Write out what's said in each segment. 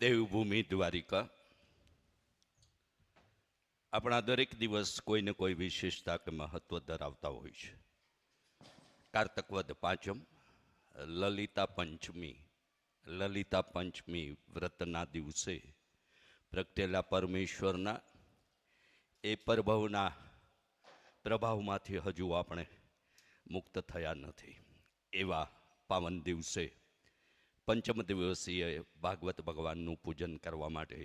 દેવભૂમિ દ્વારિકા આપણા દરેક દિવસ કોઈને કોઈ વિશેષતા કે મહત્વ ધરાવતા હોય છે. કારતકવદ પાંચમ, લલિતા પંચમી. લલિતા પંચમી વ્રતના દિવસે પ્રગટેલા પરમેશ્વરના એ પરભવના પ્રભાવમાંથી હજુ આપણે મુક્ત થયા નથી. એવા પાવન દિવસે પંચમ દિવસીય ભાગવત ભગવાનનું પૂજન કરવા માટે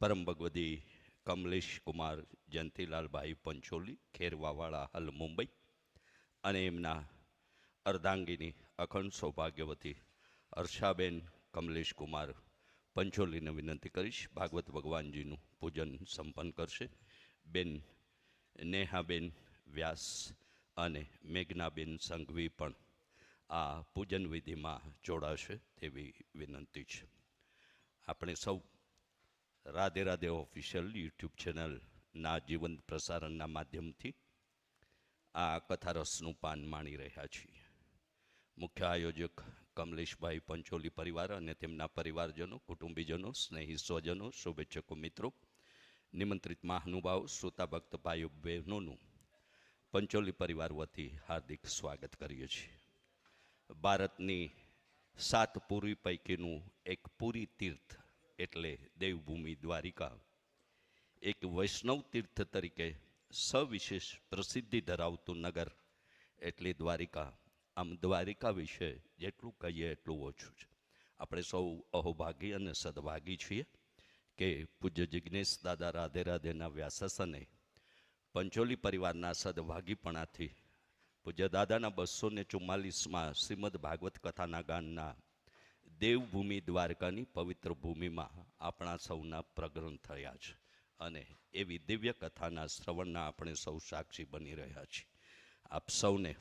પરમ ભગવતી કમલેશ કુમાર જયંતિલાલભાઈ પંચોલી, ખેરવાવાળા હાલ મુંબઈ અને એમના અર્ધાંગીની અખંડ સૌભાગ્યવતી હર્ષાબેન કમલેશ કુમાર પંચોલીને વિનંતી કરીશ ભાગવત ભગવાનજીનું પૂજન સંપન્ન કરશે. બેન નેહાબેન વ્યાસ અને મેઘનાબેન સંઘવી પણ આ પૂજન વિધિમાં જોડાશે તેવી વિનંતી છે. આપણે સૌ રાધે રાધે ઓફિશિયલ યુટ્યુબ ચેનલના જીવંત પ્રસારણના માધ્યમથી આ કથારસનું પાન માણી રહ્યા છીએ. મુખ્ય આયોજક કમલેશભાઈ પંચોલી પરિવાર અને તેમના પરિવારજનો, કુટુંબીજનો, સ્નેહી સ્વજનો, શુભેચ્છકો મિત્રો, નિમંત્રિત મહાનુભાવ, શ્રોતા ભક્ત ભાઈઓ, બહેનોનું પંચોલી પરિવાર વતી હાર્દિક સ્વાગત કરીએ છીએ. ભારતની સાત પુરી પૈકીનું એક પુરી તીર્થ એટલે દેવભૂમિ દ્વારિકા. એક વૈષ્ણવ તીર્થ તરીકે સવિશેષ પ્રસિદ્ધિ ધરાવતું નગર એટલે દ્વારિકા. આમ દ્વારિકા વિશે જેટલું કહીએ એટલું ઓછું છે. આપણે સૌ અહોભાગી અને સદભાગી છીએ કે પૂજ્ય જિજ્ઞેશ દાદા રાધે રાધેના વ્યાસાસને પંચોલી પરિવારના સદભાગીપણાથી પૂજ્ય દાદાના બસો ને ચુમ્માલીસમાં શ્રીમદ ભાગવત કથાના ગાનના દેવભૂમિ દ્વારકાની પવિત્ર ભૂમિમાં આપણા સૌના પ્રગ્રહણ થયા છે અને એવી દિવ્ય કથાના શ્રવણના આપણે સૌ સાક્ષી બની રહ્યા છીએ. આપ સૌને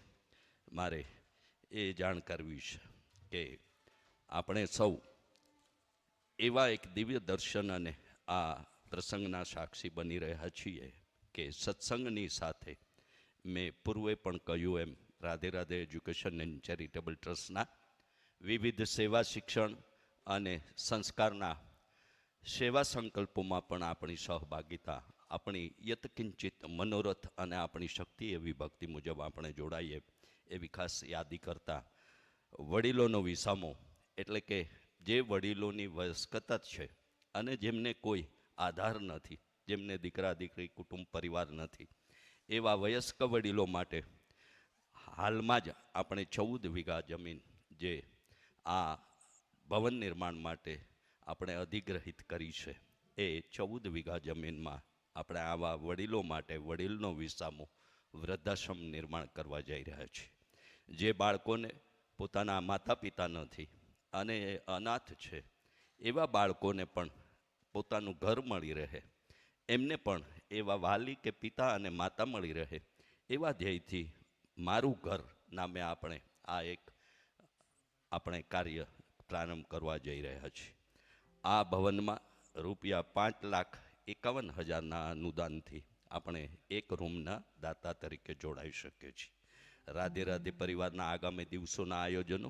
મારે એ જાણ કરવી છે કે આપણે સૌ એવા એક દિવ્ય દર્શન અને આ પ્રસંગના સાક્ષી બની રહ્યા છીએ કે સત્સંગની સાથે મેં પૂર્વે પણ કહ્યું એમ, Radhe Radhe education and charitable ટ્રસ્ટના વિવિધ સેવા શિક્ષણ અને સંસ્કારના સેવા સંકલ્પોમાં પણ આપણી સહભાગિતા, આપણી યતકિંચિત મનોરથ અને આપણી શક્તિ એવી ભક્તિ મુજબ આપણે જોડાઈએ એવી ખાસ યાદી કરતા વડીલોનો વિસામો એટલે કે જે વડીલોની વયસ્કતા છે અને જેમને કોઈ આધાર નથી, જેમને દીકરા દીકરી કુટુંબ પરિવાર નથી એવા વયસ્ક વડીલો માટે હાલમાં જ આપણે ચૌદ વીઘા જમીન જે આ ભવન નિર્માણ માટે આપણે અધિગ્રહિત કરી છે, એ ચૌદ વીઘા જમીનમાં આપણે આવા વડીલો માટે વડીલનો વિસામો વૃદ્ધાશ્રમ નિર્માણ કરવા જઈ રહ્યા છીએ જે બાળકોને પોતાના માતા પિતા નથી અને અનાથ છે, એવા બાળકોને પણ પોતાનું ઘર મળી રહે એમને પણ એવા વાલી કે પિતા અને માતા મળી રહે એવા ધ્યેયથી મારું ઘર નામે આપણે આ એક આપણે કાર્ય પ્રારંભ કરવા જઈ રહ્યા છીએ. આ ભવનમાં રૂપિયા પાંચ લાખ એકાવન હજારના અનુદાનથી આપણે એક રૂમના દાતા તરીકે જોડાઈ શકીએ છીએ. રાધે રાધે પરિવારના આગામી દિવસોના આયોજનો,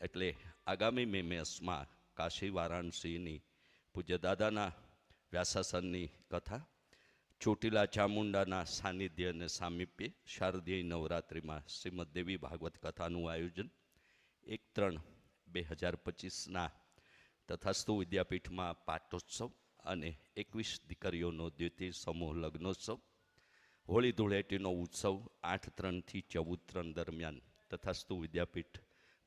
એટલે આગામી મે મેસમાં કાશી વારાણસીની પૂજ્ય દાદાના વ્યાસાસનની કથા. ચોટીલા ચામુંડાના સાનિધ્ય અને સામીપ્ય શારદીય નવરાત્રિમાં શ્રીમદ દેવી ભાગવત કથાનું આયોજન. એક ત્રણ બે હજાર પચીસના તથાસ્તુ વિદ્યાપીઠમાં પાટોત્સવ અને એકવીસ દીકરીઓનો દ્વિતીય સમૂહ લગ્નોત્સવ. હોળી ધૂળેટીનો ઉત્સવ આઠ ત્રણથી ચૌદ ત્રણ દરમિયાન તથાસ્તુ વિદ્યાપીઠ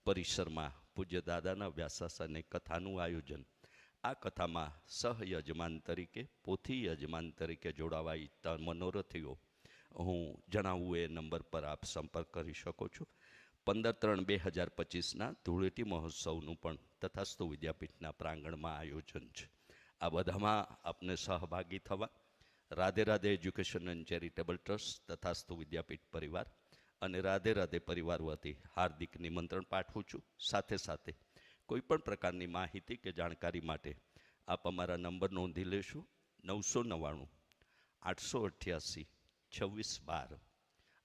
પરિસરમાં પૂજ્ય દાદાના વ્યાસાસને કથાનું આયોજન. આ કથામાં સહયજમાન તરીકે, પોથી યજમાન તરીકે જોડાવા ઈચ્છતા મનોરથીઓ. હું જણાવું એ નંબર પર આપ સંપર્ક કરી શકો છો. પંદર ત્રણ બે હજાર પચીસના ધૂળેટી મહોત્સવનું પણ તથાસ્તુ વિદ્યાપીઠના પ્રાંગણમાં આયોજન છે. આ બધામાં આપને સહભાગી થવા, Radhe Radhe education and charitable trust Tathastu Vidyapeeth પરિવાર અને રાધે રાધે પરિવાર વતી હાર્દિક નિમંત્રણ પાઠવું છું. સાથે સાથે કોઈ પણ પ્રકારની માહિતી કે જાણકારી માટે આપ અમારા નંબર નોંધી લેશો. નવસો નવ્વાણું, આઠસો અઠ્યાસી, છવ્વીસ બાર.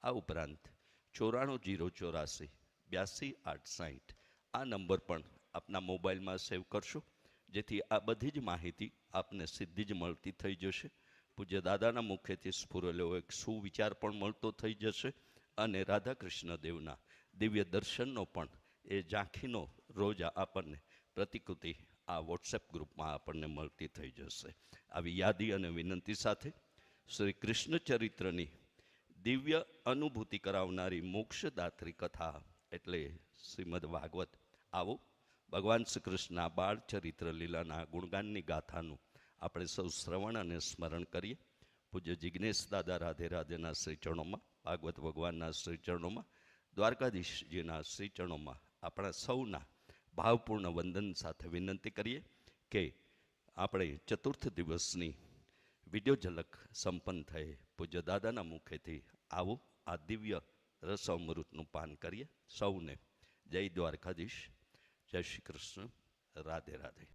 આ ઉપરાંત ચોરાણું જીરો ચોરાસી, બ્યાસી આઠ સાઠ આ નંબર પણ આપના મોબાઈલમાં સેવ કરશો. જેથી આ બધી જ માહિતી આપને સીધી જ મળતી થઈ જશે. પૂજ્ય દાદાના મુખેથી સ્ફુરેલો એક સુવિચાર પણ મળતો થઈ જશે. અને રાધાકૃષ્ણ દેવના દિવ્ય દર્શનનો પણ એ ઝાંખીનો રોજ આપણને પ્રતિકૃતિ આ વોટ્સએપ ગ્રુપમાં આપણને મળતી થઈ જશે. આવી યાદી અને વિનંતી સાથે શ્રી કૃષ્ણ ચરિત્રની દિવ્ય અનુભૂતિ કરાવનારી મોક્ષદાત્રી કથા એટલે શ્રીમદ ભાગવત આવો. ભગવાન શ્રી કૃષ્ણના બાળ ચરિત્ર લીલાના ગુણગાનની ગાથાનું આપણે સૌ શ્રવણ અને સ્મરણ કરીએ. પૂજ્ય જિજ્ઞેશ દાદા રાધે રાધેના શ્રી ચરણોમાં ભાગવત ભગવાનના શ્રી ચરણોમાં દ્વારકાધીશજીના શ્રી ચરણોમાં આપણા સૌના ભાવપૂર્ણ વંદન સાથે વિનંતી કરીએ કે આપણે ચતુર્થ દિવસની વીડિયો ઝલક સંપન્ન થઈ પૂજ્ય દાદાના મુખેથી આવો આ દિવ્ય રસ અમૃતનું પાન કરીએ. સૌને જય દ્વારકાધીશ. જય શ્રી કૃષ્ણ. રાધે રાધે.